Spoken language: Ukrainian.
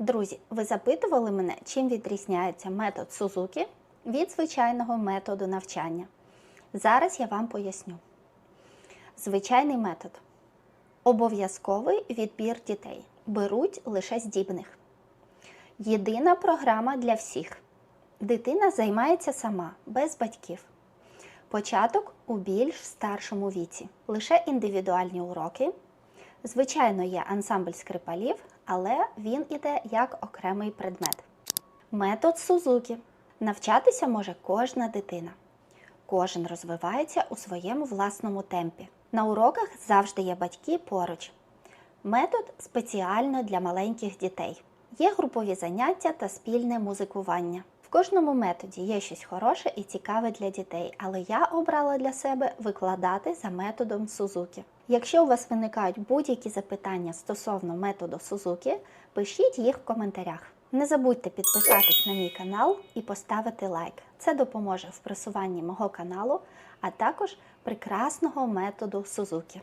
Друзі, ви запитували мене, чим відрізняється метод Сузуки від звичайного методу навчання. Зараз я вам поясню. Звичайний метод. Обов'язковий відбір дітей. Беруть лише здібних. Єдина програма для всіх. Дитина займається сама, без батьків. Початок у більш старшому віці. Лише індивідуальні уроки. Звичайно, є ансамбль скрипалів, але він іде як окремий предмет. Метод Сузуки. Навчатися може кожна дитина. Кожен розвивається у своєму власному темпі. На уроках завжди є батьки поруч. Метод спеціально для маленьких дітей. Є групові заняття та спільне музикування. В кожному методі є щось хороше і цікаве для дітей, але я обрала для себе викладати за методом Сузуки. Якщо у вас виникають будь-які запитання стосовно методу Сузуки, пишіть їх в коментарях. Не забудьте підписатись на мій канал і поставити лайк. Це допоможе в просуванні мого каналу, а також прекрасного методу Сузуки.